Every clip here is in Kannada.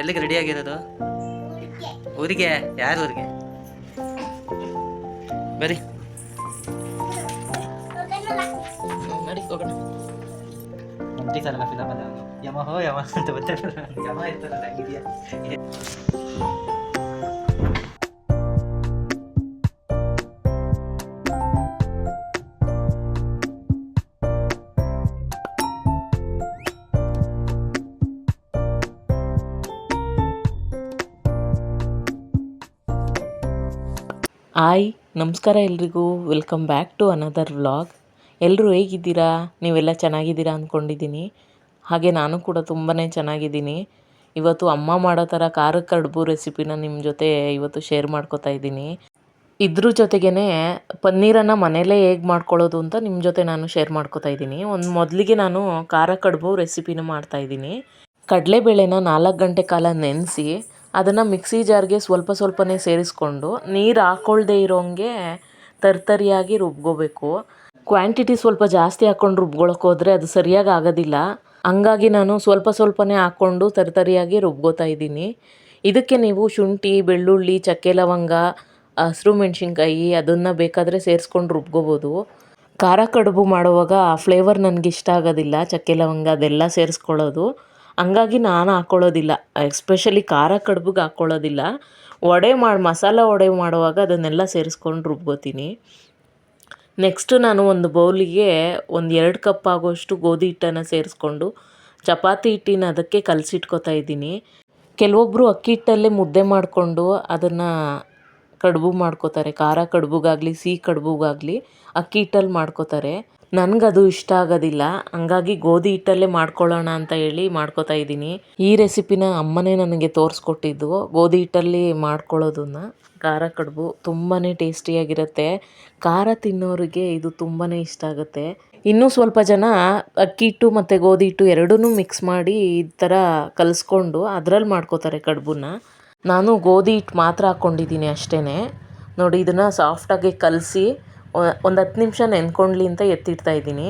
ಎಲ್ಲಿಗೆ ರೆಡಿ ಆಗಿರೋದು? ಊರಿಗೆ? ಯಾರು ಊರಿಗೆ? ಬರಿ ನಡಿ ಫಿಲಮ್ ಯಮ ಹೋ ಯಮ ಅಂತ ಬರ್ತಾರೆ ಯಮ ಇರ್ತಾರಲ್ಲ ಇದೆಯಾ? ಹಾಯ್, ನಮಸ್ಕಾರ ಎಲ್ರಿಗೂ. Welcome back to another vlog ಎಲ್ಲರೂ ಹೇಗಿದ್ದೀರಾ? ನೀವೆಲ್ಲ ಚೆನ್ನಾಗಿದ್ದೀರಾ ಅಂದ್ಕೊಂಡಿದ್ದೀನಿ ಹಾಗೆ ನಾನು ಕೂಡ ತುಂಬಾ ಚೆನ್ನಾಗಿದ್ದೀನಿ. ಇವತ್ತು ಅಮ್ಮ ಮಾಡೋ ಥರ ಖಾರ ಕಡುಬು ರೆಸಿಪಿನ ನಿಮ್ಮ ಜೊತೆ ಇವತ್ತು ಶೇರ್ ಮಾಡ್ಕೋತಾ ಇದ್ದೀನಿ. ಇದ್ರ ಜೊತೆಗೇ ಪನ್ನೀರನ್ನು ಮನೇಲೇ ಹೇಗೆ ಮಾಡ್ಕೊಳ್ಳೋದು ಅಂತ ನಿಮ್ಮ ಜೊತೆ ನಾನು ಶೇರ್ ಮಾಡ್ಕೋತಾ ಇದ್ದೀನಿ. ಒಂದು ಮೊದಲಿಗೆ ನಾನು ಖಾರ ಕಡುಬು ರೆಸಿಪಿನ ಮಾಡ್ತಾಯಿದ್ದೀನಿ ಕಡಲೆಬೇಳೆನ ನಾಲ್ಕು ಗಂಟೆ ಕಾಲ ನೆನೆಸಿ ಅದನ್ನು ಮಿಕ್ಸಿ ಜಾರ್ಗೆ ಸ್ವಲ್ಪ ಸ್ವಲ್ಪನೇ ಸೇರಿಸ್ಕೊಂಡು ನೀರು ಹಾಕ್ಕೊಳ್ದೇ ಇರೋಂಗೆ ತರ್ತರಿಯಾಗಿ ರುಬ್ಕೋಬೇಕು. ಕ್ವಾಂಟಿಟಿ ಸ್ವಲ್ಪ ಜಾಸ್ತಿ ಹಾಕ್ಕೊಂಡು ರುಬ್ಕೊಳಕ್ಕೆ ಹೋದರೆ ಅದು ಸರಿಯಾಗಿ ಆಗೋದಿಲ್ಲ. ಹಂಗಾಗಿ ನಾನು ಸ್ವಲ್ಪ ಸ್ವಲ್ಪನೇ ಹಾಕ್ಕೊಂಡು ತರ್ತರಿಯಾಗಿ ರುಬ್ಕೋತಾ ಇದ್ದೀನಿ. ಇದಕ್ಕೆ ನೀವು ಶುಂಠಿ, ಬೆಳ್ಳುಳ್ಳಿ, ಚಕ್ಕೆ ಲವಂಗ, ಹಸಿರು ಮೆಣಸಿನ್ಕಾಯಿ ಅದನ್ನು ಬೇಕಾದರೆ ಸೇರಿಸ್ಕೊಂಡು ರುಬ್ಕೋಬೋದು. ಖಾರ ಕಡುಬು ಮಾಡುವಾಗ ಆ ಫ್ಲೇವರ್ ನನಗಿಷ್ಟ ಆಗೋದಿಲ್ಲ. ಚಕ್ಕೆ ಲವಂಗ ಅದೆಲ್ಲ ಸೇರಿಸ್ಕೊಳ್ಳೋದು. ಹಂಗಾಗಿ ನಾನು ಹಾಕ್ಕೊಳ್ಳೋದಿಲ್ಲ ಎಸ್ಪೆಷಲಿ ಖಾರ ಕಡುಬಿಗೆ ಹಾಕ್ಕೊಳ್ಳೋದಿಲ್ಲ ವಡೆ ಮಾಡಿ, ಮಸಾಲ ವಡೆ ಮಾಡುವಾಗ ಅದನ್ನೆಲ್ಲ ಸೇರಿಸ್ಕೊಂಡು ರುಬ್ಕೋತೀನಿ. ನೆಕ್ಸ್ಟು ನಾನು ಒಂದು ಬೌಲಿಗೆ ಒಂದು ಎರಡು ಕಪ್ ಆಗೋಷ್ಟು ಗೋಧಿ ಹಿಟ್ಟನ್ನು ಸೇರಿಸ್ಕೊಂಡು ಚಪಾತಿ ಹಿಟ್ಟಿನ ಅದಕ್ಕೆ ಕಲಸಿಟ್ಕೋತಾ ಇದ್ದೀನಿ. ಕೆಲವೊಬ್ಬರು ಅಕ್ಕಿ ಹಿಟ್ಟಲ್ಲೇ ಮುದ್ದೆ ಮಾಡಿಕೊಂಡು ಅದನ್ನು ಕಡುಬು ಮಾಡ್ಕೋತಾರೆ. ಖಾರ ಕಡುಬುಗಾಗಲಿ, ಸಿಹಿ ಕಡುಬುಗಾಗಲಿ ಅಕ್ಕಿ ಹಿಟ್ಟಲ್ಲಿ ಮಾಡ್ಕೋತಾರೆ. ನನಗದು ಇಷ್ಟ ಆಗೋದಿಲ್ಲ. ಹಂಗಾಗಿ ಗೋಧಿ ಹಿಟ್ಟಲ್ಲೇ ಮಾಡ್ಕೊಳ್ಳೋಣ ಅಂತ ಹೇಳಿ ಮಾಡ್ಕೋತಾ ಇದ್ದೀನಿ. ಈ ರೆಸಿಪಿನ ಅಮ್ಮನೇ ನನಗೆ ತೋರಿಸ್ಕೊಟ್ಟಿದ್ದು. ಗೋಧಿ ಹಿಟ್ಟಲ್ಲಿ ಮಾಡ್ಕೊಳ್ಳೋದನ್ನ ಖಾರ, ಕಡುಬು ತುಂಬಾ ಟೇಸ್ಟಿಯಾಗಿರುತ್ತೆ. ಖಾರ ತಿನ್ನೋರಿಗೆ ಇದು ತುಂಬಾ ಇಷ್ಟ ಆಗುತ್ತೆ. ಇನ್ನೂ ಸ್ವಲ್ಪ ಜನ ಅಕ್ಕಿ ಹಿಟ್ಟು ಮತ್ತು ಗೋಧಿ ಹಿಟ್ಟು ಎರಡೂ ಮಿಕ್ಸ್ ಮಾಡಿ ಈ ಥರ ಕಲಿಸ್ಕೊಂಡು ಅದರಲ್ಲಿ ಮಾಡ್ಕೋತಾರೆ ಕಡುಬನ್ನ. ನಾನು ಗೋಧಿ ಹಿಟ್ಟು ಮಾತ್ರ ಹಾಕ್ಕೊಂಡಿದ್ದೀನಿ ಅಷ್ಟೇ ನೋಡಿ, ಇದನ್ನು ಸಾಫ್ಟಾಗಿ ಕಲಸಿ ಒಂದು ಹತ್ತು ನಿಮಿಷ ನೆನ್ಕೊಂಡ್ಲಿ ಅಂತ ಎತ್ತಿಡ್ತಾ ಇದ್ದೀನಿ.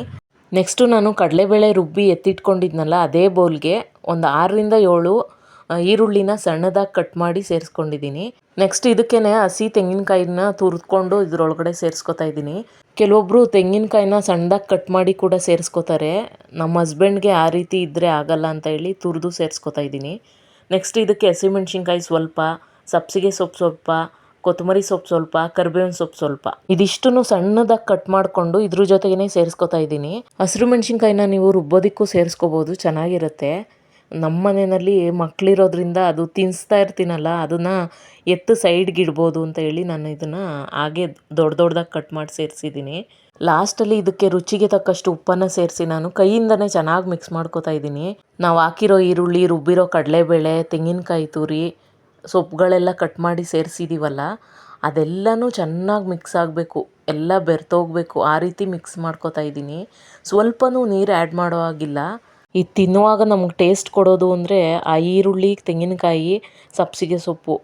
ನೆಕ್ಸ್ಟು ನಾನು ಕಡಲೆಬೇಳೆ ರುಬ್ಬಿ ಎತ್ತಿಟ್ಕೊಂಡಿದ್ನಲ್ಲ, ಅದೇ ಬೌಲ್ಗೆ ಒಂದು ಆರರಿಂದ ಏಳು ಈರುಳ್ಳಿನ ಸಣ್ಣದಾಗಿ ಕಟ್ ಮಾಡಿ ಸೇರಿಸ್ಕೊಂಡಿದ್ದೀನಿ. ನೆಕ್ಸ್ಟ್ ಇದಕ್ಕೇ ಹಸಿ ತೆಂಗಿನಕಾಯಿನ ತುರಿದ್ಕೊಂಡು ಇದರೊಳಗಡೆ ಸೇರಿಸ್ಕೊತಾ ಇದ್ದೀನಿ. ಕೆಲವೊಬ್ಬರು ತೆಂಗಿನಕಾಯಿನ ಸಣ್ಣದಾಗಿ ಕಟ್ ಮಾಡಿ ಕೂಡ ಸೇರಿಸ್ಕೋತಾರೆ. ನಮ್ಮ ಹಸ್ಬೆಂಡ್ಗೆ ಆ ರೀತಿ ಇದ್ದರೆ ಆಗಲ್ಲ ಅಂತ ಹೇಳಿ ತುರಿದು ಸೇರಿಸ್ಕೊತಾ ಇದ್ದೀನಿ. ನೆಕ್ಸ್ಟ್ ಇದಕ್ಕೆ ಹಸಿಮೆಣ್ಸಿನ್ಕಾಯಿ ಸ್ವಲ್ಪ, ಸಬ್ಸಿಗೆ ಸೊಪ್ಪು ಸ್ವಲ್ಪ ಕೊತ್ತಂಬರಿ ಸೊಪ್ಪು ಸ್ವಲ್ಪ, ಕರಿಬೇವಿನ ಸೊಪ್ಪು ಸ್ವಲ್ಪ. ಇದಿಷ್ಟನ್ನು ಸಣ್ಣದಾಗಿ ಕಟ್ ಮಾಡಿಕೊಂಡು ಇದ್ರ ಜೊತೆಗೇ ಸೇರಿಸ್ಕೊತಾ ಇದ್ದೀನಿ. ಹಸಿರು ಮೆಣಸಿನ್ಕಾಯಿನ ನೀವು ರುಬ್ಬೋದಕ್ಕೂ ಸೇರಿಸ್ಕೋಬೋದು, ಚೆನ್ನಾಗಿರುತ್ತೆ. ನಮ್ಮ ಮನೆಯಲ್ಲಿ ಮಕ್ಕಳಿರೋದ್ರಿಂದ ಅದು ತಿನ್ನಿಸ್ತಾ ಇರ್ತೀನಲ್ಲ, ಅದನ್ನು ಎತ್ತು ಸೈಡ್ಗೆ ಇಡ್ಬೋದು ಅಂತ ಹೇಳಿ ನಾನು ಇದನ್ನು ಹಾಗೆ ದೊಡ್ಡ ದೊಡ್ಡದಾಗಿ ಕಟ್ ಮಾಡಿ ಸೇರಿಸಿದ್ದೀನಿ. ಲಾಸ್ಟಲ್ಲಿ ಇದಕ್ಕೆ ರುಚಿಗೆ ತಕ್ಕಷ್ಟು ಉಪ್ಪನ್ನು ಸೇರಿಸಿ ನಾನು ಕೈಯಿಂದನೇ ಚೆನ್ನಾಗಿ ಮಿಕ್ಸ್ ಮಾಡ್ಕೋತಾ ಇದ್ದೀನಿ. ನಾವು ಹಾಕಿರೋ ಈರುಳ್ಳಿ, ರುಬ್ಬಿರೋ ಕಡಲೆಬೇಳೆ, ತೆಂಗಿನಕಾಯಿ, ತುರಿ ಸೊಪ್ಪುಗಳೆಲ್ಲ ಕಟ್ ಮಾಡಿ ಸೇರಿಸಿದ್ದೀವಲ್ಲ ಅದೆಲ್ಲನೂ ಚೆನ್ನಾಗಿ ಮಿಕ್ಸ್ ಆಗಬೇಕು. ಎಲ್ಲ ಬೆರೆತೋಗ್ಬೇಕು ಆ ರೀತಿ ಮಿಕ್ಸ್ ಮಾಡ್ಕೋತಾ ಇದ್ದೀನಿ. ಸ್ವಲ್ಪನೂ ನೀರು ಆ್ಯಡ್ ಮಾಡೋ ಹಾಗಿಲ್ಲ. ಇದು ತಿನ್ನುವಾಗ ನಮಗೆ ಟೇಸ್ಟ್ ಕೊಡೋದು ಅಂದರೆ ಆ ಈರುಳ್ಳಿ, ತೆಂಗಿನಕಾಯಿ, ಸಬ್ಸಿಗೆ ಸೊಪ್ಪು.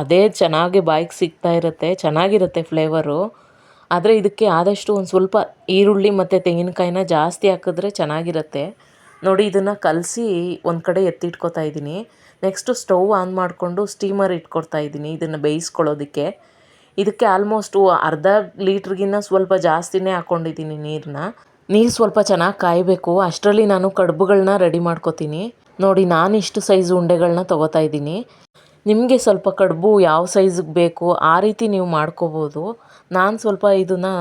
ಅದೇ ಚೆನ್ನಾಗಿ ಬಾಯಿಗೆ ಸಿಗ್ತಾ ಇರುತ್ತೆ. ಚೆನ್ನಾಗಿರುತ್ತೆ ಫ್ಲೇವರು ಆದರೆ ಇದಕ್ಕೆ ಆದಷ್ಟು ಒಂದು ಸ್ವಲ್ಪ ಈರುಳ್ಳಿ ಮತ್ತು ತೆಂಗಿನಕಾಯಿನ ಜಾಸ್ತಿ ಹಾಕಿದ್ರೆ ಚೆನ್ನಾಗಿರುತ್ತೆ. ನೋಡಿ, ಇದನ್ನು ಕಲಸಿ ಒಂದು ಕಡೆ ಎತ್ತಿಟ್ಕೋತಾ ಇದ್ದೀನಿ. ನೆಕ್ಸ್ಟು ಸ್ಟವ್ ಆನ್ ಮಾಡಿಕೊಂಡು ಸ್ಟೀಮರ್ ಇಟ್ಕೊಡ್ತಾ ಇದ್ದೀನಿ, ಇದನ್ನು ಬೇಯಿಸ್ಕೊಳ್ಳೋದಕ್ಕೆ. ಇದಕ್ಕೆ ಆಲ್ಮೋಸ್ಟು ಅರ್ಧ ಲೀಟ್ರಿಗಿನ್ನ ಸ್ವಲ್ಪ ಜಾಸ್ತಿನೇ ಹಾಕ್ಕೊಂಡಿದ್ದೀನಿ ನೀರನ್ನ ನೀರು ಸ್ವಲ್ಪ ಚೆನ್ನಾಗಿ ಕಾಯಬೇಕು, ಅಷ್ಟರಲ್ಲಿ ನಾನು ಕಡುಬುಗಳನ್ನ ರೆಡಿ ಮಾಡ್ಕೋತೀನಿ. ನೋಡಿ, ನಾನು ಇಷ್ಟು ಸೈಜ್ ಉಂಡೆಗಳನ್ನ ತೊಗೋತಾ ಇದ್ದೀನಿ. ನಿಮಗೆ ಸ್ವಲ್ಪ ಕಡುಬು ಯಾವ ಸೈಜಿಗೆ ಬೇಕು, ಆ ರೀತಿ ನೀವು ಮಾಡ್ಕೋಬೋದು. ನಾನು ಸ್ವಲ್ಪ ಇದನ್ನು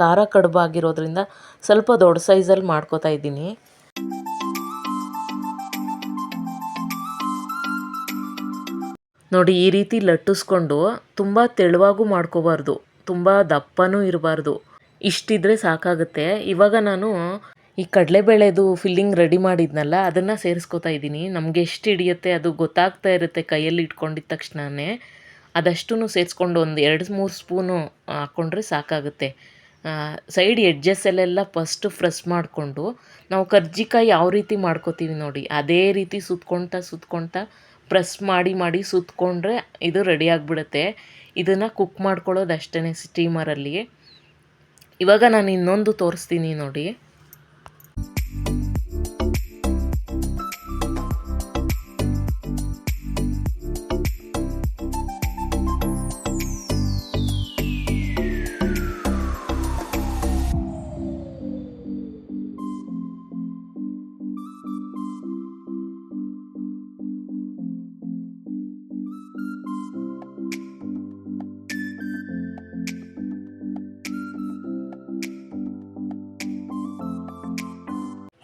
ಖಾರ ಕಡುಬು ಆಗಿರೋದ್ರಿಂದ ಸ್ವಲ್ಪ ದೊಡ್ಡ ಸೈಜಲ್ಲಿ ಮಾಡ್ಕೋತಾ ಇದ್ದೀನಿ. ನೋಡಿ, ಈ ರೀತಿ ಲಟ್ಟಿಸ್ಕೊಂಡು ತುಂಬ ತೆಳುವಾಗೂ ಮಾಡ್ಕೋಬಾರ್ದು. ತುಂಬ ದಪ್ಪನೂ ಇರಬಾರ್ದು. ಇಷ್ಟಿದ್ರೆ ಸಾಕಾಗುತ್ತೆ. ಇವಾಗ ನಾನು ಈ ಕಡಲೆಬೇಳೆದು ಫಿಲ್ಲಿಂಗ್ ರೆಡಿ ಮಾಡಿದ್ನಲ್ಲ, ಅದನ್ನು ಸೇರಿಸ್ಕೊತಾ ಇದ್ದೀನಿ. ನಮಗೆ ಎಷ್ಟು ಹಿಡಿಯುತ್ತೆ ಅದು ಗೊತ್ತಾಗ್ತಾ ಇರುತ್ತೆ ಕೈಯಲ್ಲಿ ಇಟ್ಕೊಂಡಿದ್ದ ತಕ್ಷಣವೇ ಅದಷ್ಟೂ ಸೇರಿಸ್ಕೊಂಡು ಒಂದು ಎರಡು ಮೂರು ಸ್ಪೂನು ಹಾಕ್ಕೊಂಡ್ರೆ ಸಾಕಾಗುತ್ತೆ. ಸೈಡ್ ಎಡ್ಜಸ್ಸಲ್ಲೆಲ್ಲ ಫಸ್ಟ್ ಫ್ರೆಶ್ ಮಾಡಿಕೊಂಡು, ನಾವು ಕರ್ಜಿಕಾಯಿ ಯಾವ ರೀತಿ ಮಾಡ್ಕೋತೀವಿ ನೋಡಿ, ಅದೇ ರೀತಿ ಸುತ್ಕೊಳ್ತಾ ಸುತ್ಕೊಳ್ತಾ ಪ್ರೆಸ್ ಮಾಡಿ ಮಾಡಿ ಸುತ್ತಕೊಂಡ್ರೆ ಇದು ರೆಡಿ ಆಗಿಬಿಡುತ್ತೆ. ಇದನ್ನು ಕುಕ್ ಮಾಡ್ಕೊಳ್ಳೋದು ಅಷ್ಟೇ ಸ್ಟೀಮರಲ್ಲಿ ಇವಾಗ ನಾನು ಇನ್ನೊಂದು ತೋರಿಸ್ತೀನಿ ನೋಡಿ.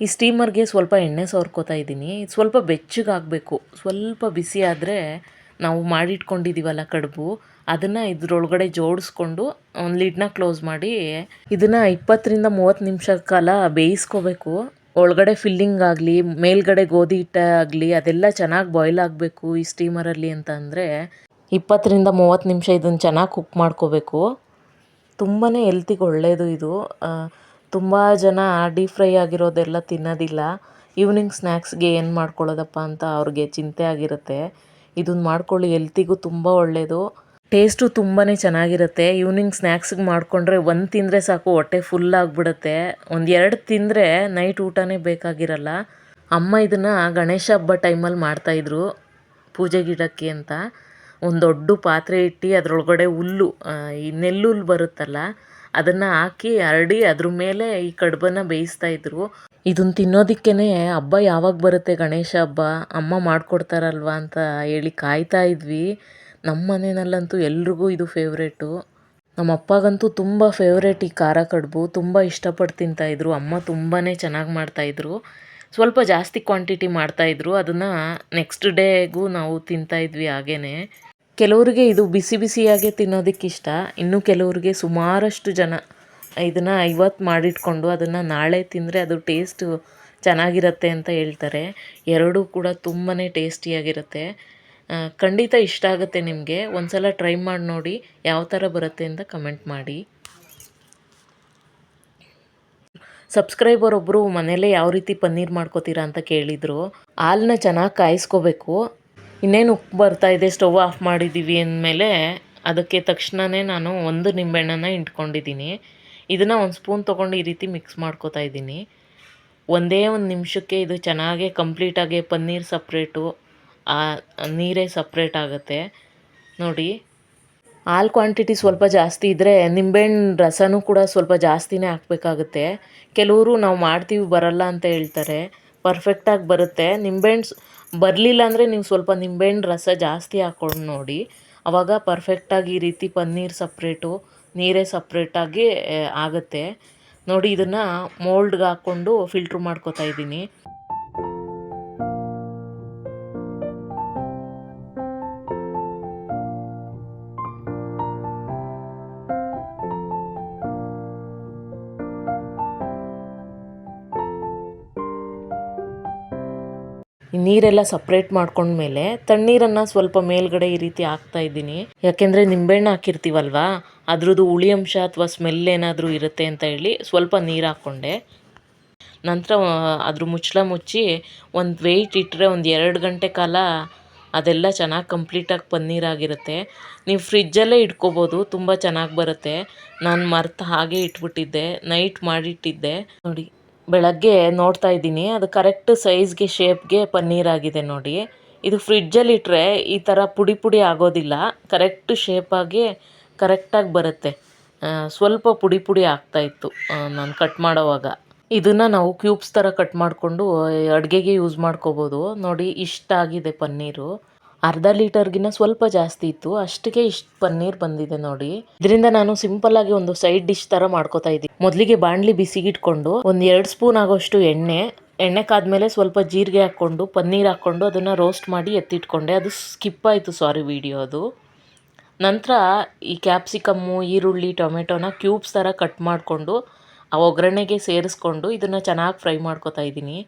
ಈ ಸ್ಟೀಮರ್ಗೆ ಸ್ವಲ್ಪ ಎಣ್ಣೆ ಸವರ್ಕೋತಾ ಇದ್ದೀನಿ. ಸ್ವಲ್ಪ ಬೆಚ್ಚಗಾಗಬೇಕು. ಸ್ವಲ್ಪ ಬಿಸಿ ಆದರೆ ನಾವು ಮಾಡಿಟ್ಕೊಂಡಿದ್ದೀವಲ್ಲ ಕಡುಬು. ಅದನ್ನು ಇದರೊಳಗಡೆ ಜೋಡಿಸ್ಕೊಂಡು ಒಂದು ಲಿಡ್ನ ಕ್ಲೋಸ್ ಮಾಡಿ ಇದನ್ನು ಇಪ್ಪತ್ತರಿಂದ ಮೂವತ್ತು ನಿಮಿಷ ಕಾಲ ಬೇಯಿಸ್ಕೋಬೇಕು. ಒಳಗಡೆ ಫಿಲ್ಲಿಂಗ್ ಆಗಲಿ, ಮೇಲ್ಗಡೆ ಗೋಧಿ ಹಿಟ್ಟ ಆಗಲಿ, ಅದೆಲ್ಲ ಚೆನ್ನಾಗಿ ಬಾಯ್ಲ್ ಆಗಬೇಕು ಈ ಸ್ಟೀಮರಲ್ಲಿ ಅಂತ ಅಂದರೆ ಇಪ್ಪತ್ತರಿಂದ ಮೂವತ್ತು ನಿಮಿಷ ಇದನ್ನು ಚೆನ್ನಾಗಿ ಕುಕ್ ಮಾಡ್ಕೋಬೇಕು. ತುಂಬಾ ಹೆಲ್ತಿಗೆ ಒಳ್ಳೆಯದು ಇದು. ತುಂಬ ಜನ ಡೀಪ್ ಫ್ರೈ ಆಗಿರೋದೆಲ್ಲ ತಿನ್ನೋದಿಲ್ಲ. ಈವ್ನಿಂಗ್ ಸ್ನ್ಯಾಕ್ಸ್ಗೆ ಏನು ಮಾಡ್ಕೊಳ್ಳೋದಪ್ಪ ಅಂತ ಅವ್ರಿಗೆ ಚಿಂತೆ ಆಗಿರುತ್ತೆ. ಇದನ್ನ ಮಾಡ್ಕೊಳ್ಳಿ ಎಲ್ತಿಗೂ ತುಂಬ ಒಳ್ಳೆಯದು ಟೇಸ್ಟು ತುಂಬಾ ಚೆನ್ನಾಗಿರುತ್ತೆ. ಈವ್ನಿಂಗ್ ಸ್ನ್ಯಾಕ್ಸ್ಗೆ ಮಾಡಿಕೊಂಡ್ರೆ ಒಂದು ತಿಂದರೆ ಸಾಕು, ಹೊಟ್ಟೆ ಫುಲ್ ಆಗಿಬಿಡುತ್ತೆ. ಒಂದು ಎರಡು ತಿಂದರೆ ನೈಟ್ ಊಟನೇ ಬೇಕಾಗಿರಲ್ಲ. ಅಮ್ಮ ಇದನ್ನು ಗಣೇಶ ಹಬ್ಬ ಟೈಮಲ್ಲಿ ಮಾಡ್ತಾಯಿದ್ರು, ಪೂಜೆ ಗಿಡಕ್ಕೆ ಅಂತ. ಒಂದು ದೊಡ್ಡ ಪಾತ್ರೆ ಇಟ್ಟು ಅದರೊಳಗಡೆ ಹುಲ್ಲು ಈ ನೆಲ್ಲುಲ್ಲು ಬರುತ್ತಲ್ಲ ಅದನ್ನು ಹಾಕಿ ಹರಡಿ ಅದ್ರ ಮೇಲೆ ಈ ಕಡುಬನ್ನು ಬೇಯಿಸ್ತಾ ಇದ್ರು. ಇದನ್ನ ತಿನ್ನೋದಕ್ಕೇ ಹಬ್ಬ ಯಾವಾಗ ಬರುತ್ತೆ ಗಣೇಶ ಹಬ್ಬ? ಅಮ್ಮ ಮಾಡಿಕೊಡ್ತಾರಲ್ವ ಅಂತ ಹೇಳಿ ಕಾಯ್ತಾ ಇದ್ವಿ. ನಮ್ಮ ಮನೆಯಲ್ಲಂತೂ ಎಲ್ರಿಗೂ ಇದು ಫೇವ್ರೇಟು. ನಮ್ಮ ಅಪ್ಪಗಂತೂ ತುಂಬ ಫೇವ್ರೇಟ್ ಈ ಖಾರ ಕಡುಬು. ತುಂಬ ಇಷ್ಟಪಟ್ಟು ತಿಂತಾಯಿದ್ರು ಅಮ್ಮ ತುಂಬಾ ಚೆನ್ನಾಗಿ ಮಾಡ್ತಾಯಿದ್ರು ಸ್ವಲ್ಪ ಜಾಸ್ತಿ ಕ್ವಾಂಟಿಟಿ ಮಾಡ್ತಾಯಿದ್ರು ಅದನ್ನು ನೆಕ್ಸ್ಟ್ ಡೇಗೂ ನಾವು ತಿಂತಾಯಿದ್ವಿ ಹಾಗೇ ಕೆಲವರಿಗೆ ಇದು ಬಿಸಿ ಬಿಸಿಯಾಗೆ ತಿನ್ನೋದಕ್ಕೆ ಇಷ್ಟ ಇನ್ನು ಕೆಲವರಿಗೆ ಸುಮಾರಷ್ಟು ಜನ ಇದನ್ನು ಐವತ್ತು ಮಾಡಿಟ್ಕೊಂಡು ಅದನ್ನು ನಾಳೆ ತಿಂದರೆ ಅದು ಟೇಸ್ಟು ಚೆನ್ನಾಗಿರುತ್ತೆ ಅಂತ ಹೇಳ್ತಾರೆ. ಎರಡೂ ಕೂಡ ತುಂಬಾ ಟೇಸ್ಟಿಯಾಗಿರುತ್ತೆ. ಖಂಡಿತ ಇಷ್ಟ ಆಗುತ್ತೆ ನಿಮಗೆ. ಒಂದ್ಸಲ ಟ್ರೈ ಮಾಡಿ ನೋಡಿ ಯಾವ ಥರ ಬರುತ್ತೆ ಅಂತ ಕಮೆಂಟ್ ಮಾಡಿ. ಸಬ್ಸ್ಕ್ರೈಬರ್ ಒಬ್ಬರು ಮನೇಲೇ ಯಾವ ರೀತಿ ಪನ್ನೀರ್ ಮಾಡ್ಕೋತೀರಾ ಅಂತ ಕೇಳಿದರು. ಹಾಲನ್ನ ಚೆನ್ನಾಗಿ ಕಾಯಿಸ್ಕೋಬೇಕು. ಇನ್ನೇನು ಉಪ್ಪು ಬರ್ತಾ ಇದೆ, ಸ್ಟವ್ ಆಫ್ ಮಾಡಿದ್ದೀವಿ ಅಂದಮೇಲೆ ಅದಕ್ಕೆ ತಕ್ಷಣವೇ ನಾನು ಒಂದು ನಿಂಬೆಹಣ್ಣನ್ನು ಇಟ್ಕೊಂಡಿದ್ದೀನಿ ಇದನ್ನು ಒಂದು ಸ್ಪೂನ್ ತೊಗೊಂಡು ಈ ರೀತಿ ಮಿಕ್ಸ್ ಮಾಡ್ಕೋತಾ ಇದ್ದೀನಿ. ಒಂದೇ ಒಂದು ನಿಮಿಷಕ್ಕೆ ಇದು ಚೆನ್ನಾಗೇ ಕಂಪ್ಲೀಟಾಗಿ ಪನ್ನೀರ್ ಸಪ್ರೇಟು ಆ, ನೀರೇ ಸಪ್ರೇಟ್ ಆಗುತ್ತೆ. ನೋಡಿ, ಹಾಲು ಕ್ವಾಂಟಿಟಿ ಸ್ವಲ್ಪ ಜಾಸ್ತಿ ಇದ್ದರೆ ನಿಂಬೆಹಣ್ಣು ರಸನೂ ಕೂಡ ಸ್ವಲ್ಪ ಜಾಸ್ತಿನೇ ಹಾಕಬೇಕಾಗುತ್ತೆ. ಕೆಲವರು ನಾವು ಮಾಡ್ತೀವಿ, ಬರಲ್ಲ ಅಂತ ಹೇಳ್ತಾರೆ. ಪರ್ಫೆಕ್ಟಾಗಿ ಬರುತ್ತೆ. ನಿಂಬೆಹಣ್ಣು ಬರಲಿಲ್ಲ ಅಂದರೆ ನೀವು ಸ್ವಲ್ಪ ನಿಂಬೆಹಣ್ಣು ರಸ ಜಾಸ್ತಿ ಹಾಕ್ಕೊಂಡು ನೋಡಿ. ಆವಾಗ ಪರ್ಫೆಕ್ಟಾಗಿ ಈ ರೀತಿ ಪನ್ನೀರ್ ಸಪ್ರೇಟು ನೀರೇ ಸಪ್ರೇಟಾಗಿ ಆಗುತ್ತೆ. ನೋಡಿ, ಇದನ್ನು ಮೋಲ್ಡ್ಗೆ ಹಾಕ್ಕೊಂಡು ಫಿಲ್ಟ್ರ್ ಮಾಡ್ಕೊತಾ ಇದ್ದೀನಿ. ನೀರೆಲ್ಲ ಸಪ್ರೇಟ್ ಮಾಡ್ಕೊಂಡ್ಮೇಲೆ ತಣ್ಣೀರನ್ನು ಸ್ವಲ್ಪ ಮೇಲ್ಗಡೆ ಈ ರೀತಿ ಹಾಕ್ತಾ ಇದ್ದೀನಿ. ಯಾಕೆಂದರೆ ನಿಂಬೆಹಣ್ಣು ಹಾಕಿರ್ತೀವಲ್ವಾ, ಅದ್ರದ್ದು ಹುಳಿ ಅಂಶ ಅಥವಾ ಸ್ಮೆಲ್ ಏನಾದರೂ ಇರುತ್ತೆ ಅಂತ ಹೇಳಿ ಸ್ವಲ್ಪ ನೀರು ಹಾಕ್ಕೊಂಡೆ. ನಂತರ ಅದ್ರ ಮುಚ್ಚಳ ಮುಚ್ಚಿ ಒಂದು ವೆಯ್ಟ್ ಇಟ್ಟರೆ ಒಂದು ಎರಡು ಗಂಟೆ ಕಾಲ ಅದೆಲ್ಲ ಚೆನ್ನಾಗಿ ಕಂಪ್ಲೀಟಾಗಿ ಪನ್ನೀರ್ ಆಗಿರುತ್ತೆ ನೀವು ಫ್ರಿಜ್ಜಲ್ಲೇ ಇಟ್ಕೋಬೋದು, ತುಂಬ ಚೆನ್ನಾಗಿ ಬರುತ್ತೆ. ನಾನು ಮರ್ತು ಹಾಗೆ ಇಟ್ಬಿಟ್ಟಿದ್ದೆ ನೈಟ್ ಮಾಡಿಟ್ಟಿದ್ದೆ. ನೋಡಿ ಬೆಳಗ್ಗೆ ನೋಡ್ತಾ ಇದ್ದೀನಿ. ಅದು ಕರೆಕ್ಟ್ ಸೈಜ್ಗೆ ಶೇಪ್ಗೆ ಪನ್ನೀರ್ ಆಗಿದೆ ನೋಡಿ. ಇದು ಫ್ರಿಡ್ಜಲ್ಲಿ ಇಟ್ಟರೆ ಈ ಥರ ಪುಡಿ ಪುಡಿ ಆಗೋದಿಲ್ಲ. ಕರೆಕ್ಟ್ ಶೇಪಾಗಿ ಕರೆಕ್ಟಾಗಿ ಬರುತ್ತೆ. ಸ್ವಲ್ಪ ಪುಡಿ ಪುಡಿ ಆಗ್ತಾಯಿತ್ತು ನಾನು ಕಟ್ ಮಾಡೋವಾಗ. ಇದನ್ನು ನಾವು ಕ್ಯೂಬ್ಸ್ ಥರ ಕಟ್ ಮಾಡಿಕೊಂಡು ಅಡುಗೆಗೆ ಯೂಸ್ ಮಾಡ್ಕೋಬೋದು. ನೋಡಿ ಇಷ್ಟ ಆಗಿದೆ ಪನ್ನೀರು. ಅರ್ಧ ಲೀಟರ್ಗಿನ್ನ ಸ್ವಲ್ಪ ಜಾಸ್ತಿ ಇತ್ತು. ಅಷ್ಟಕ್ಕೆ ಇಷ್ಟು ಪನ್ನೀರ್ ಬಂದಿದೆ ನೋಡಿ. ಇದರಿಂದ ನಾನು ಸಿಂಪಲ್ ಆಗಿ ಒಂದು ಸೈಡ್ ಡಿಶ್ ತರ ಮಾಡ್ಕೋತಾ ಇದ್ದೀನಿ. ಮೊದಲಿಗೆ ಬಾಣಲಿ ಬಿಸಿಗಿಟ್ಕೊಂಡು ಒಂದ್ ಎರಡು ಸ್ಪೂನ್ ಆಗೋಷ್ಟು ಎಣ್ಣೆ ಎಣ್ಣೆ ಕಾದ್ಮೇಲೆ ಸ್ವಲ್ಪ ಜೀರಿಗೆ ಹಾಕ್ಕೊಂಡು, ಪನ್ನೀರ್ ಹಾಕ್ಕೊಂಡು ಅದನ್ನು ರೋಸ್ಟ್ ಮಾಡಿ ಎತ್ತಿಟ್ಕೊಂಡೆ. ಅದು ಸ್ಕಿಪ್ ಆಯಿತು, ಸಾರಿ ವಿಡಿಯೋ ಅದು. ನಂತರ ಈ ಕ್ಯಾಪ್ಸಿಕಮ್ಮು, ಈರುಳ್ಳಿ, ಟೊಮೆಟೊನ ಕ್ಯೂಬ್ಸ್ ಥರ ಕಟ್ ಮಾಡಿಕೊಂಡು ಆ ಒಗ್ಗರಣೆಗೆ ಸೇರಿಸ್ಕೊಂಡು ಇದನ್ನು ಚೆನ್ನಾಗಿ ಫ್ರೈ ಮಾಡ್ಕೋತಾ ಇದ್ದೀನಿ.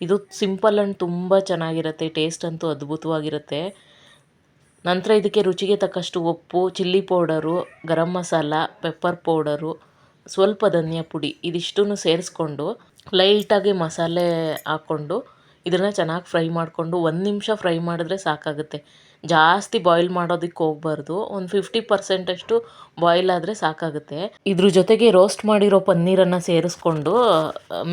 ಇದು ಸಿಂಪಲ್ ಆ್ಯಂಡ್ ತುಂಬ ಚೆನ್ನಾಗಿರುತ್ತೆ ಟೇಸ್ಟ್ ಅಂತೂ ಅದ್ಭುತವಾಗಿರುತ್ತೆ. ನಂತರ ಇದಕ್ಕೆ ರುಚಿಗೆ ತಕ್ಕಷ್ಟು ಉಪ್ಪು, chilli powder, garam masala pepper powder, ಸ್ವಲ್ಪ ಧನಿಯಾ ಪುಡಿ ಇದಿಷ್ಟನ್ನು ಸೇರಿಸ್ಕೊಂಡು ಲೈಟಾಗಿ ಮಸಾಲೆ ಹಾಕ್ಕೊಂಡು ಇದನ್ನು ಚೆನ್ನಾಗಿ ಫ್ರೈ ಮಾಡಿಕೊಂಡು ಒಂದು ನಿಮಿಷ ಫ್ರೈ ಮಾಡಿದ್ರೆ ಸಾಕಾಗುತ್ತೆ. ಜಾಸ್ತಿ ಬಾಯ್ಲ್ ಮಾಡೋದಕ್ಕೆ ಹೋಗ್ಬಾರ್ದು. ಒಂದು ಫಿಫ್ಟಿ ಪರ್ಸೆಂಟಷ್ಟು ಬಾಯ್ಲ್ ಆದರೆ ಸಾಕಾಗುತ್ತೆ. ಇದ್ರ ಜೊತೆಗೆ ರೋಸ್ಟ್ ಮಾಡಿರೋ ಪನ್ನೀರನ್ನು ಸೇರಿಸ್ಕೊಂಡು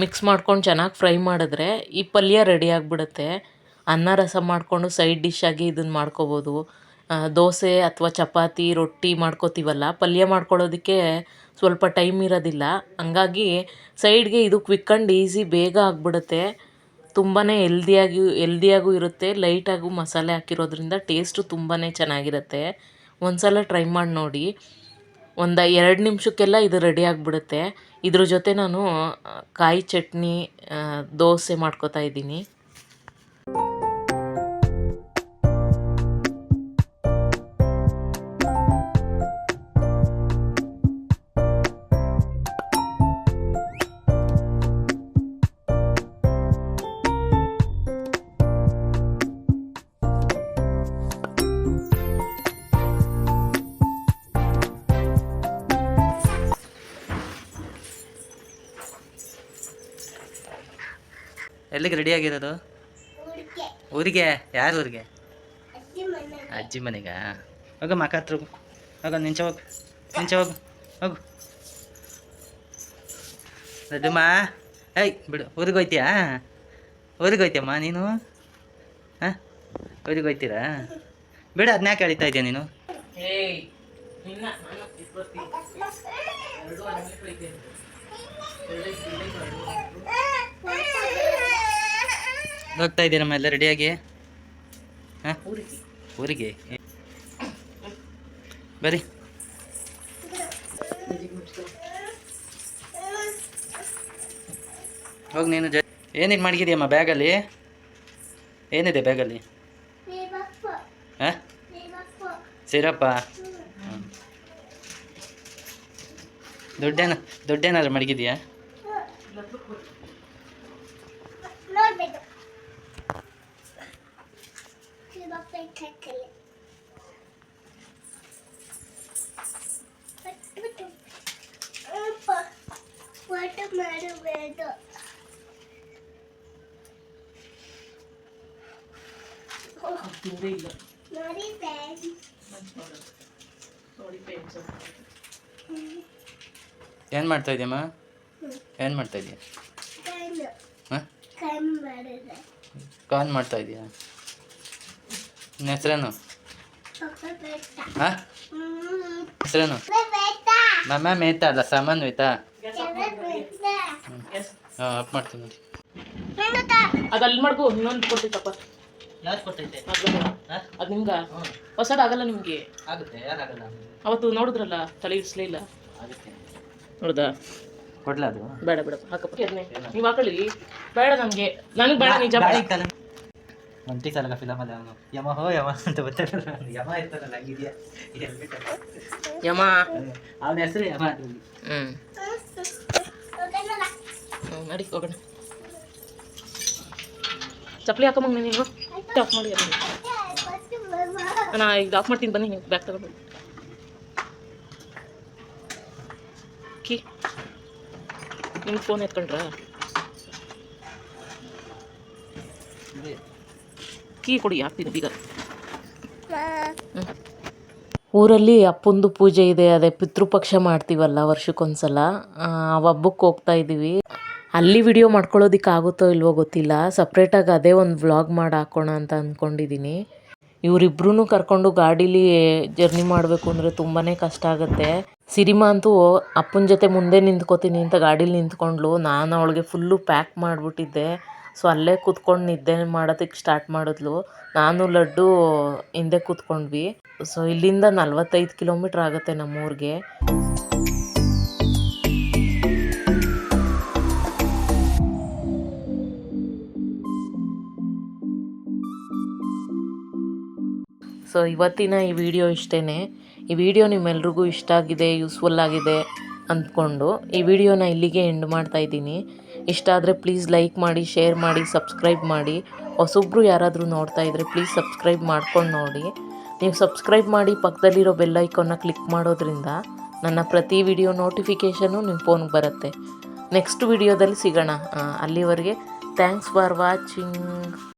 ಮಿಕ್ಸ್ ಮಾಡ್ಕೊಂಡು ಚೆನ್ನಾಗಿ ಫ್ರೈ ಮಾಡಿದ್ರೆ ಈ ಪಲ್ಯ ರೆಡಿ ಆಗಿಬಿಡುತ್ತೆ. ಅನ್ನ ರಸ ಮಾಡಿಕೊಂಡು ಸೈಡ್ ಡಿಶ್ ಆಗಿ ಇದನ್ನು ಮಾಡ್ಕೋಬೋದು. ದೋಸೆ ಅಥವಾ ಚಪಾತಿ, ರೊಟ್ಟಿ ಮಾಡ್ಕೋತೀವಲ್ಲ, ಪಲ್ಯ ಮಾಡ್ಕೊಳ್ಳೋದಕ್ಕೆ ಸ್ವಲ್ಪ ಟೈಮ್ ಇರೋದಿಲ್ಲ. ಹಂಗಾಗಿ ಸೈಡ್ಗೆ ಇದು ಕ್ವಿಕ್ ಆ್ಯಂಡ್ ಈಸಿ ಬೇಗ ಆಗಿಬಿಡುತ್ತೆ. ತುಂಬಾ ಹೆಲ್ದಿಯಾಗಿ ಎಲ್ದಿಯಾಗೂ ಇರುತ್ತೆ ಲೈಟಾಗೂ ಮಸಾಲೆ ಹಾಕಿರೋದ್ರಿಂದ ಟೇಸ್ಟು ತುಂಬಾ ಚೆನ್ನಾಗಿರುತ್ತೆ. ಒಂದು ಸಲ ಟ್ರೈ ಮಾಡಿ ನೋಡಿ. ಒಂದು ಎರಡು ನಿಮಿಷಕ್ಕೆಲ್ಲ ಇದು ರೆಡಿ ಆಗಿಬಿಡುತ್ತೆ. ಇದ್ರ ಜೊತೆ ನಾನು ಕಾಯಿ ಚಟ್ನಿ ದೋಸೆ ಮಾಡ್ಕೋತಾ ಇದ್ದೀನಿ. ಎಲ್ಲಿಗೆ ರೆಡಿ ಆಗಿರೋದು? ಊರಿಗೆ. ಯಾರು ಊರಿಗೆ? ಅಜ್ಜಿ ಮನೆಗ? ಹೋಗ ಮಕ್ಕ ಹತ್ರ ಹೋಗು. ಹೋಗ ನಿಂಚ ಹೋಗು. ನಿಂಚ ಹೋಗು. ಹೋಗು. ದೊಡ್ಡಮ್ಮ ಏಯ್ ಬಿಡು. ಊರಿಗೆ ಹೋಯ್ತೀಯಾ? ಊರಿಗೆ ಹೋಯ್ತೀಯಮ್ಮ ನೀನು? ಹಾಂ? ಊರಿಗೆ ಹೋಯ್ತೀರಾ? ಬಿಡು ಅದನ್ನ ಯಾಕೆ ಕಳೀತಾ ಇದೆಯಾ ನೀನು ಏಯ್ ನಿನ್ನ ನಾನು ಇಪ್ಪತ್ತಿ- ಎರಡು ಅಲ್ಲೇ ಕಳಿತೇನೆ. ಒಳ್ಳೆ ಸಿಳ್ಳೆ ಹೋಗ್ತಾ ಇದ್ದೀರಮ್ಮ ಎಲ್ಲ ರೆಡಿಯಾಗಿ ಹಾಂ? ಊರಿಗೆ. ಬರ್ರಿ ಹೋಗಿ ನೀನು ಜ ಏನಿಗೆ ಮಡಗಿದೆಯಮ್ಮ ಬ್ಯಾಗಲ್ಲಿ? ಏನಿದೆ ಬ್ಯಾಗಲ್ಲಿ? ಹಾಂ? ಸಿರಪ್ಪ. ದುಡ್ಡೇನ ದುಡ್ಡೇನಾದ್ರು ಮಡಗಿದೆಯಾ? ಮಾಡಬೇಡ ತಿಂದೇ ಇಲ್ಲ ನೋಡಿ ಫ್ರೆಂಡ್ಸ್ ನೋಡಿ ಪೆನ್ಸು ಏನು ಮಾಡ್ತಾ ಇದೆಯಮ್ಮ ಏನು ಮಾಡ್ತಾ ಇದೆಯಾ? ಕಾಲ್ ಮಾಡ್ತಾ ಇದೆಯಾ? ನಿನ್ನ ಹೆಸ್ರೇನು? ಹಾಂ? ಹ್ಮ್. ಹೆಸ್ರೇನು? ಮಮ್ಮ ಮೇಯ್ತಾ ಅಲ್ಲ ಸಾಮಾನು ಬೆಟ್ಟ ಹಾಂ ಅಪ್ ಮಾಡ್ತೀನಿ ನೋಡಿ. ಅದು ಅಲ್ಲಿ ಮಾಡ್ಕೋ ಇನ್ನೊಂದು ಕೊಡ್ತೈತಪ್ಪ ಯಾರು ಕೊಟ್ಟೈತೆ. ಅದು ನಿಮ್ಗೆ? ಹೊಸದಾಗಲ್ಲ ನಿಮಗೆ? ಆಗುತ್ತೆ ಯಾರಾಗಲ್ಲ ಅವತ್ತು ನೋಡಿದ್ರಲ್ಲ ತಲೆ ಇಡಿಸ್ಲೇ ಇಲ್ಲ. ನೋಡ್ದಾ ಕೊಡ್ಲಾ ಅದು? ಬೇಡ ಬೇಡ ಹಾಕಪ್ಪ. ನೀವು ಹಾಕೊಳ್ಳಿ. ಬೇಡ ನನಗೆ ನನಗೆ ಬೇಡ ನಿಜ. ಬೇಡ ಒಂಟಿ ಸಲ ಫಿಲಮ್ ಅಲ್ಲ ಅವನು ಯಮ ಹೋ ಯಮ ಅಂತ ಗೊತ್ತಾಗಲ್ಲ ಯಮ ಇರ್ತಾನಲ್ಲ ಹಂಗಿದ್ಯಾ ಯಮ ಅವನ ಹೆಸರು ಯಮ ಅದ್ರಲ್ಲಿ ಹ್ಞೂ ನಡಿ ಹೋಗೋಣ ಚಪ್ಪಲಿ ಹಾಕೊಂಬಂಗ ನೀನು ಆಫ್ ಮಾಡಿ. ನಾ ಈಗ ಆಫ್ ಮಾಡ್ತೀನಿ ಬನ್ನಿ ನೀವು ಬ್ಯಾಗ್ ತಗೊಂಡು ಕಿ ನಿಮ್ಗೆ ಫೋನ್ ಎತ್ಕೊಂಡ್ರಾ ಕೀ ಕೊಡಿ, ಹಾಕ್ತೀನಿ ಬೀಗ. ಊರಲ್ಲಿ ಅಪ್ಪಂದು ಪೂಜೆ ಇದೆ, ಅದೇ ಪಿತೃಪಕ್ಷ ಮಾಡ್ತೀವಲ್ಲ ವರ್ಷಕ್ಕೊಂದ್ಸಲ. ಹಬ್ಬಕ್ಕೆ ಹೋಗ್ತಾ ಇದ್ದೀವಿ ಅಲ್ಲಿ ವಿಡಿಯೋ ಮಾಡ್ಕೊಳ್ಳೋದಿಕ್ಕೆ ಆಗುತ್ತೋ ಇಲ್ವೋ ಗೊತ್ತಿಲ್ಲ. ಸಪ್ರೇಟಾಗಿ ಅದೇ ಒಂದು ವ್ಲಾಗ್ ಮಾಡಿ ಹಾಕೋಣ ಅಂತ ಅಂದ್ಕೊಂಡಿದ್ದೀನಿ ಇವರಿಬ್ರು ಕರ್ಕೊಂಡು ಗಾಡೀಲಿ ಜರ್ನಿ ಮಾಡಬೇಕು ಅಂದರೆ ತುಂಬಾ ಕಷ್ಟ ಆಗುತ್ತೆ. ಸಿರಿಮಾ ಅಂತೂ ಅಪ್ಪನ ಜೊತೆ ಮುಂದೆ ನಿಂತ್ಕೋತೀನಿ ಅಂತ ಗಾಡೀಲಿ ನಿಂತ್ಕೊಂಡ್ಲು. ನಾನು ಅವಳಿಗೆ ಫುಲ್ಲು ಪ್ಯಾಕ್ ಮಾಡಿಬಿಟ್ಟಿದ್ದೆ. ಸೊ ಅಲ್ಲೇ ಕೂತ್ಕೊಂಡು ನಿದ್ದೆ ಮಾಡೋದಕ್ಕೆ ಸ್ಟಾರ್ಟ್ ಮಾಡಿದ್ಲು. ನಾನು ಲಡ್ಡು ಹಿಂದೆ ಕೂತ್ಕೊಂಡ್ವಿ. ಸೊ ಇಲ್ಲಿಂದ ನಲ್ವತ್ತೈದು ಕಿಲೋಮೀಟ್ರ್ ಆಗುತ್ತೆ ನಮ್ಮೂರಿಗೆ. ಸೊ ಇವತ್ತಿನ ಈ ವಿಡಿಯೋ ಇಷ್ಟೇ ಈ ವಿಡಿಯೋ ನಿಮ್ಮೆಲ್ರಿಗೂ ಇಷ್ಟ ಆಗಿದೆ, ಯೂಸ್ಫುಲ್ ಆಗಿದೆ ಅಂದ್ಕೊಂಡು ಈ ವಿಡಿಯೋನ ಇಲ್ಲಿಗೆ ಎಂಡ್ ಮಾಡ್ತಾ ಇದ್ದೀನಿ. ಇಷ್ಟ ಆದರೆ ಪ್ಲೀಸ್ ಲೈಕ್ ಮಾಡಿ ಶೇರ್ ಮಾಡಿ ಸಬ್ಸ್ಕ್ರೈಬ್ ಮಾಡಿ. ಹೊಸೊಬ್ರು ಯಾರಾದರೂ ನೋಡ್ತಾ ಇದ್ದರೆ ಪ್ಲೀಸ್ ಸಬ್ಸ್ಕ್ರೈಬ್ ಮಾಡ್ಕೊಂಡು ನೋಡಿ. ನೀವು ಸಬ್ಸ್ಕ್ರೈಬ್ ಮಾಡಿ ಪಕ್ಕದಲ್ಲಿರೋ ಬೆಲ್ ಐಕಾನ್ನ ಕ್ಲಿಕ್ ಮಾಡೋದ್ರಿಂದ ನನ್ನ ಪ್ರತಿ ವಿಡಿಯೋ ನೋಟಿಫಿಕೇಷನು ನಿಮ್ಮ ಫೋನ್ಗೆ ಬರುತ್ತೆ. ನೆಕ್ಸ್ಟ್ ವಿಡಿಯೋದಲ್ಲಿ ಸಿಗೋಣ. ಅಲ್ಲಿವರೆಗೆ ಥ್ಯಾಂಕ್ಸ್ ಫಾರ್ ವಾಚಿಂಗ್